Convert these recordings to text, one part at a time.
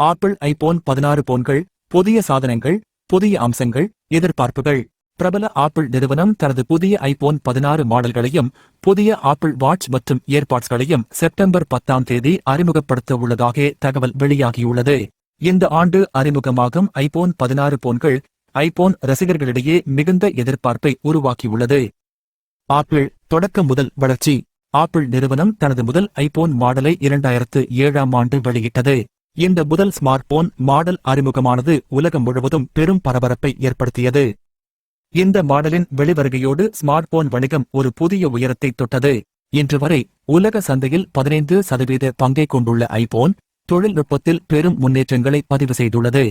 Apple iPhone பதினாறு போன்கள் புதிய சாதனங்கள் புதிய அம்சங்கள் எதிர்பார்ப்புகள். பிரபல ஆப்பிள் நிறுவனம் தனது புதிய ஐபோன் பதினாறு மாடல்களையும் புதிய ஆப்பிள் வாட்ச் மற்றும் ஏர்பாட்ஸ்களையும் செப்டம்பர் பத்தாம் தேதி அறிமுகப்படுத்த உள்ளதாக தகவல் வெளியாகியுள்ளது. இந்த ஆண்டு அறிமுகமாகும் ஐபோன் பதினாறு போன்கள் ஐபோன் ரசிகர்களிடையே மிகுந்த எதிர்பார்ப்பை உருவாக்கியுள்ளது. ஆப்பிள் தொடக்கம் முதல் வளர்ச்சி. ஆப்பிள் நிறுவனம் தனது முதல் ஐபோன் மாடலை இரண்டாயிரத்து ஏழாம் ஆண்டு வெளியிட்டது. இந்த முதல் ஸ்மார்ட் போன் மாடல் அறிமுகமானது உலகம் முழுவதும் பெரும் பரபரப்பை ஏற்படுத்தியது. இந்த மாடலின் வெளிவருகையோடு ஸ்மார்ட் போன் வணிகம் ஒரு புதிய உயரத்தை தொட்டது. இன்று வரை உலக சந்தையில் பதினைந்து சதவீத பங்கை கொண்டுள்ள ஐபோன் தொழில்நுட்பத்தில் பெரும் முன்னேற்றங்களை பதிவு செய்துள்ளது.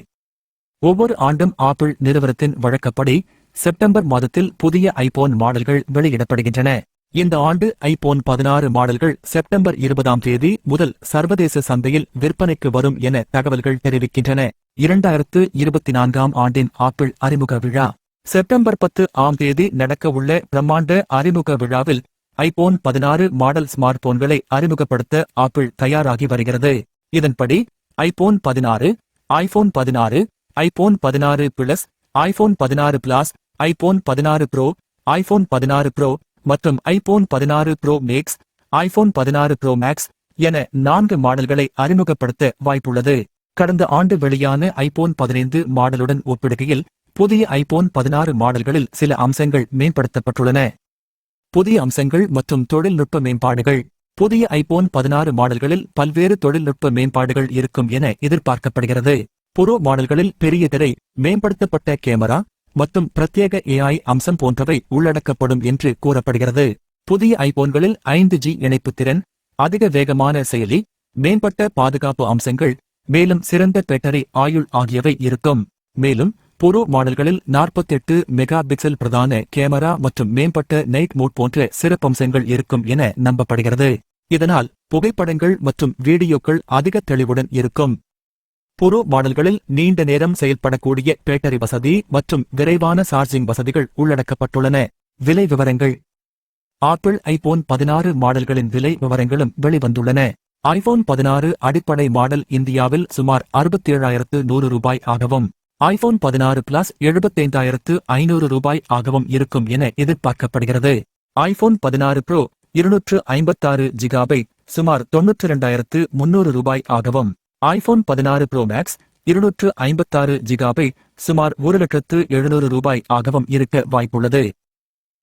ஒவ்வொரு ஆண்டும் ஆப்பிள் நிறுவனத்தின் வழக்கப்படி செப்டம்பர் மாதத்தில் புதிய ஐபோன் மாடல்கள் வெளியிடப்படுகின்றன. இந்த ஆண்டு ஐபோன் பதினாறு மாடல்கள் செப்டம்பர் இருபதாம் தேதி முதல் சர்வதேச சந்தையில் விற்பனைக்கு வரும் என தகவல்கள் தெரிவிக்கின்றன. இரண்டாயிரத்து இருபத்தி நான்காம் ஆண்டின் ஆப்பிள் அறிமுக விழா. செப்டம்பர் பத்து ஆம் தேதி நடக்கவுள்ள பிரம்மாண்ட அறிமுக விழாவில் ஐபோன் பதினாறு மாடல் ஸ்மார்ட் போன்களை அறிமுகப்படுத்த ஆப்பிள் தயாராகி வருகிறது. இதன்படி ஐபோன் பதினாறு ஐபோன் பதினாறு ஐபோன் பதினாறு பிளஸ் ஐபோன் பதினாறு பிளாஸ் ஐபோன் பதினாறு ப்ரோ ஐபோன் பதினாறு ப்ரோ மற்றும் ஐபோன் பதினாறு ப்ரோ மேக்ஸ் ஐபோன் பதினாறு ப்ரோ மேக்ஸ் என நான்கு மாடல்களை அறிமுகப்படுத்த வாய்ப்புள்ளது. கடந்த ஆண்டு வெளியான ஐபோன் பதினைந்து மாடலுடன் ஒப்பிடுகையில் புதிய ஐபோன் பதினாறு மாடல்களில் சில அம்சங்கள் மேம்படுத்தப்பட்டுள்ளன. புதிய அம்சங்கள் மற்றும் தொழில்நுட்ப மேம்பாடுகள். புதிய ஐபோன் பதினாறு மாடல்களில் பல்வேறு தொழில்நுட்ப மேம்பாடுகள் இருக்கும் என எதிர்பார்க்கப்படுகிறது. புரோ மாடல்களில் பெரிய திரை மேம்படுத்தப்பட்ட கேமரா மற்றும் பிரத்யேக ஏஐ அம்சம் போன்றவை உள்ளடக்கப்படும் என்று கூறப்படுகிறது. புதிய ஐபோன்களில் ஐந்து ஜி இணைப்பு திறன் அதிக வேகமான செயலி மேம்பட்ட பாதுகாப்பு அம்சங்கள் மேலும் சிறந்த பேட்டரி ஆயுள் ஆகியவை இருக்கும். மேலும் புரோ மாடல்களில் 48 மெகா பிக்சல் பிரதான கேமரா மற்றும் மேம்பட்ட நைட் மோட் போன்ற சிறப்பம்சங்கள் இருக்கும் என நம்பப்படுகிறது. இதனால் புகைப்படங்கள் மற்றும் வீடியோக்கள் அதிக தெளிவுடன் இருக்கும். புரோ மாடல்களில் நீண்ட நேரம் செயல்படக்கூடிய பேட்டரி வசதி மற்றும் விரைவான சார்ஜிங் வசதிகள் உள்ளடக்கப்பட்டுள்ளன. விலை விவரங்கள். ஆப்பிள் ஐபோன் பதினாறு மாடல்களின் விலை விவரங்களும் வெளிவந்துள்ளன. ஐபோன் பதினாறு அடிப்படை மாடல் இந்தியாவில் சுமார் அறுபத்தேழாயிரத்து நூறு ரூபாய் ஆகவும் ஐபோன் பதினாறு பிளஸ் எழுபத்தைந்தாயிரத்து ஐநூறு ரூபாய் ஆகவும் இருக்கும் என எதிர்பார்க்கப்படுகிறது. ஐபோன் பதினாறு ப்ரோ இருநூற்று ஐம்பத்தாறு ஜிகாபை சுமார் தொன்னூற்றி இரண்டாயிரத்து முன்னூறு ரூபாய் ஆகவும் ஐபோன் பதினாறு ப்ரோ மேக்ஸ் இருநூற்று ஐம்பத்தாறு ஜிகாபை சுமார் ஒரு லட்சத்து எழுநூறு ரூபாய் ஆகவும் இருக்க வாய்ப்புள்ளது.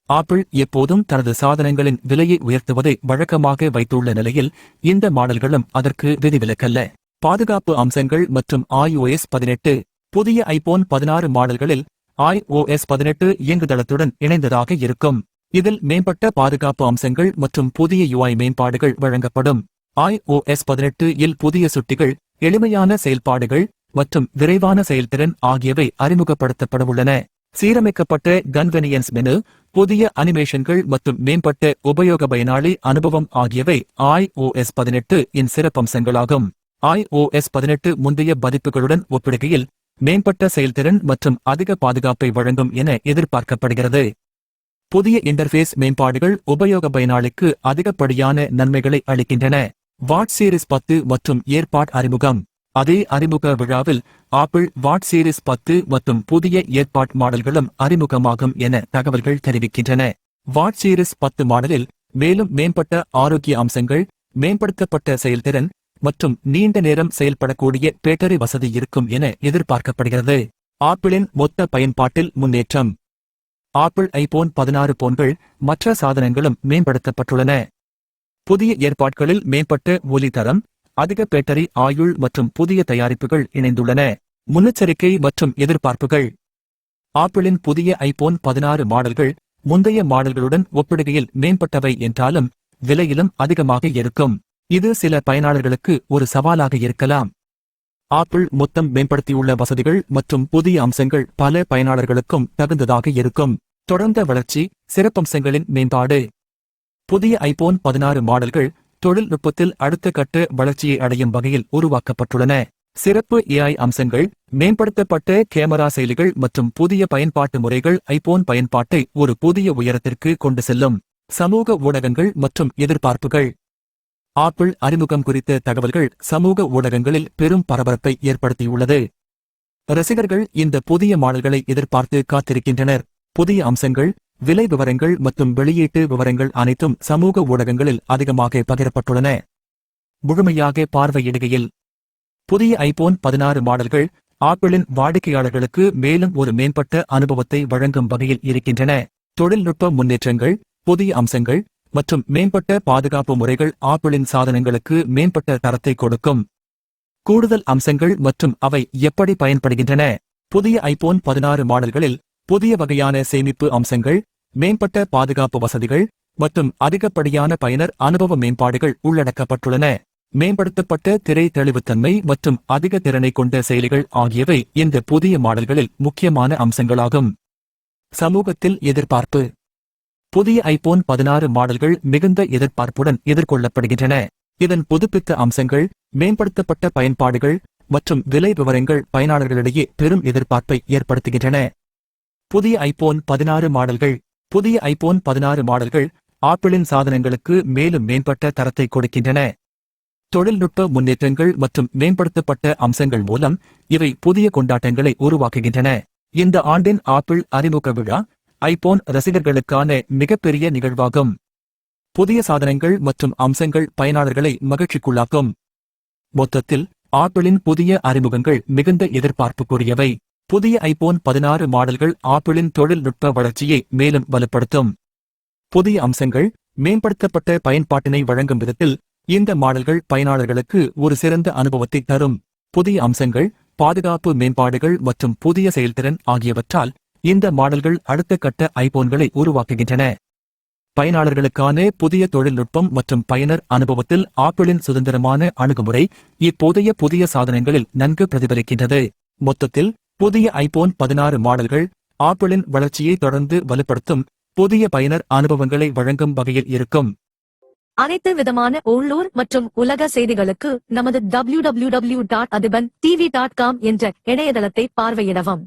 ஆப்பிள் எப்போதும் தனது சாதனங்களின் விலையை உயர்த்துவதை வழக்கமாக வைத்துள்ள நிலையில் இந்த மாடல்களும் அதற்கு விதிவிலக்கல்ல. பாதுகாப்பு அம்சங்கள் மற்றும் ஐஓஎஸ் பதினெட்டு புதிய ஐபோன் பதினாறு மாடல்களில் ஐஓஎஸ் பதினெட்டு இயங்குதளத்துடன் இணைந்ததாக இருக்கும். இதில் மேம்பட்ட பாதுகாப்பு அம்சங்கள் மற்றும் புதிய யுஐ மேம்பாடுகள் வழங்கப்படும். ஐஓஎஸ் பதினெட்டு இல் புதிய சுட்டிகள் எளிமையான செயல்பாடுகள் மற்றும் விரைவான செயல்திறன் ஆகியவை அறிமுகப்படுத்தப்படவுள்ளன. சீரமைக்கப்பட்ட கன்வெனியன்ஸ் மெனு புதிய அனிமேஷன்கள் மற்றும் மேம்பட்ட உபயோக பயனாளி அனுபவம் ஆகியவை ஐஓஎஸ் பதினெட்டு இன் சிறப்பம்சங்களாகும். ஐஓஎஸ் பதினெட்டு முந்தைய பதிப்புகளுடன் ஒப்பிடுகையில் மேம்பட்ட செயல்திறன் மற்றும் அதிக பாதுகாப்பை வழங்கும் என எதிர்பார்க்கப்படுகிறது. புதிய இன்டர்ஃபேஸ் மேம்பாடுகள் உபயோக பயனாளிக்கு அதிகப்படியான நன்மைகளை அளிக்கின்றன. வாட் சீரிஸ் பத்து மற்றும் ஏற்பாட் அறிமுகம். அதே அறிமுக விழாவில் ஆப்பிள் வாட் சீரிஸ் பத்து மற்றும் புதிய ஏற்பாட் மாடல்களும் அறிமுகமாகும் என தகவல்கள் தெரிவிக்கின்றன. வாட் சீரிஸ் பத்து மாடலில் மேலும் மேம்பட்ட ஆரோக்கிய அம்சங்கள் மேம்படுத்தப்பட்ட செயல்திறன் மற்றும் நீண்ட நேரம் செயல்படக்கூடிய பேட்டரி வசதி இருக்கும் என எதிர்பார்க்கப்படுகிறது. ஆப்பிளின் மொத்த பயன்பாட்டில் முன்னேற்றம். ஆப்பிள் ஐபோன் பதினாறு போன்கள் மற்ற சாதனங்களும் மேம்படுத்தப்பட்டுள்ளன. புதிய ஏற்பாடுகளில் மேம்பட்ட ஒலி தரம் அதிக பேட்டரி ஆயுள் மற்றும் புதிய தயாரிப்புகள் இணைந்துள்ளன. முன்னெச்சரிக்கை மற்றும் எதிர்பார்ப்புகள். ஆப்பிளின் புதிய ஐபோன் பதினாறு மாடல்கள் முந்தைய மாடல்களுடன் ஒப்பிடுகையில் மேம்பட்டவை என்றாலும் விலையிலும் அதிகமாக இருக்கும். இது சில பயனாளர்களுக்கு ஒரு சவாலாக இருக்கலாம். ஆப்பிள் மொத்தம் மேம்படுத்தியுள்ள வசதிகள் மற்றும் புதிய அம்சங்கள் பல பயனாளர்களுக்கும் தகுந்ததாக இருக்கும். தொடர்ந்த வளர்ச்சி சிறப்பம்சங்களின் மேம்பாடு. புதிய ஐபோன் பதினாறு மாடல்கள் தொழில்நுட்பத்தில் அடுத்த கட்ட வளர்ச்சியை அடையும் வகையில் உருவாக்கப்பட்டுள்ளன. சிறப்பு ஏஐ அம்சங்கள் மேம்படுத்தப்பட்ட கேமரா செயலிகள் மற்றும் புதிய பயன்பாட்டு முறைகள் ஐபோன் பயன்பாட்டை ஒரு புதிய உயரத்திற்கு கொண்டு செல்லும். சமூக ஊடகங்கள் மற்றும் எதிர்பார்ப்புகள். ஆப்பிள் அறிமுகம் குறித்த தகவல்கள் சமூக ஊடகங்களில் பெரும் பரபரப்பை ஏற்படுத்தியுள்ளது. ரசிகர்கள் இந்த புதிய மாடல்களை எதிர்பார்த்து காத்திருக்கின்றனர். புதிய அம்சங்கள் விலை விவரங்கள் மற்றும் வெளியீட்டு விவரங்கள் அனைத்தும் சமூக ஊடகங்களில் அதிகமாக பகிரப்பட்டுள்ளன. முழுமையாக பார்வையிடுகையில் புதிய ஐபோன் பதினாறு மாடல்கள் ஆப்பிளின் வாடிக்கையாளர்களுக்கு மேலும் ஒரு மேம்பட்ட அனுபவத்தை வழங்கும் வகையில் இருக்கின்றன. தொழில்நுட்ப முன்னேற்றங்கள் புதிய அம்சங்கள் மற்றும் மேம்பட்ட பாதுகாப்பு முறைகள் ஆப்பிளின் சாதனங்களுக்கு மேம்பட்ட தரத்தை கொடுக்கும். கூடுதல் அம்சங்கள் மற்றும் அவை எப்படி பயன்படுகின்றன? புதிய ஐபோன் பதினாறு மாடல்களில் புதிய வகையான சேமிப்பு அம்சங்கள் மேம்பட்ட பாதுகாப்பு வசதிகள் மற்றும் அதிகப்படியான பயனர் அனுபவ மேம்பாடுகள் உள்ளடக்கப்பட்டுள்ளன. மேம்படுத்தப்பட்ட திரை தெளிவுத்தன்மை மற்றும் அதிக திறனை கொண்ட செயலிகள் ஆகியவை இந்த புதிய மாடல்களில் முக்கியமான அம்சங்களாகும். சமூகத்தில் எதிர்பார்ப்பு. புதிய ஐபோன் பதினாறு மாடல்கள் மிகுந்த எதிர்பார்ப்புடன் எதிர்கொள்ளப்படுகின்றன. இதன் புதுப்பித்த அம்சங்கள் மேம்படுத்தப்பட்ட பயன்பாடுகள் மற்றும் விலை விவரங்கள் பயனாளர்களிடையே பெரும் எதிர்பார்ப்பை ஏற்படுத்துகின்றன. புதிய ஐபோன் பதினாறு மாடல்கள். புதிய ஐபோன் பதினாறு மாடல்கள் ஆப்பிளின் சாதனங்களுக்கு மேலும் மேம்பட்ட தரத்தை கொடுக்கின்றன. தொழில்நுட்ப முன்னேற்றங்கள் மற்றும் மேம்படுத்தப்பட்ட அம்சங்கள் மூலம் இவை புதிய கொண்டாட்டங்களை உருவாக்குகின்றன. இந்த ஆண்டின் ஆப்பிள் அறிமுக விழா ஐபோன் ரசிகர்களுக்கான மிகப்பெரிய நிகழ்வாகும். புதிய சாதனங்கள் மற்றும் அம்சங்கள் பயனாளர்களை மகிழ்ச்சிக்குள்ளாக்கும். மொத்தத்தில் ஆப்பிளின் புதிய அறிமுகங்கள் மிகுந்த எதிர்பார்ப்புக்குரியவை. புதிய ஐபோன் பதினாறு மாடல்கள் ஆப்பிளின் தொழில்நுட்ப வளர்ச்சியை மேலும் வலுப்படுத்தும். புதிய அம்சங்கள் மேம்படுத்தப்பட்ட பயன்பாட்டினை வழங்கும் விதத்தில் இந்த மாடல்கள் பயனாளர்களுக்கு ஒரு சிறந்த அனுபவத்தை தரும். புதிய அம்சங்கள் பாதுகாப்பு மேம்பாடுகள் மற்றும் புதிய செயல்திறன் ஆகியவற்றால் இந்த மாடல்கள் அடுத்த கட்ட ஐபோன்களை உருவாக்குகின்றன. பயனாளர்களுக்கான புதிய தொழில்நுட்பம் மற்றும் பயனர் அனுபவத்தில் ஆப்பிளின் சுதந்திரமான அணுகுமுறை இப்போதைய புதிய சாதனங்களில் நன்கு பிரதிபலிக்கின்றது. மொத்தத்தில் புதிய ஐபோன் பதினாறு மாடல்கள் ஆப்பிளின் வளர்ச்சியை தொடர்ந்து வலுப்படுத்தும் புதிய பயனர் அனுபவங்களை வழங்கும் வகையில் இருக்கும். அனைத்து விதமான உள்ளூர் மற்றும் உலக செய்திகளுக்கு நமது W W W dot Athiban TV dot com என்ற இணையதளத்தை பார்வையிடவும்.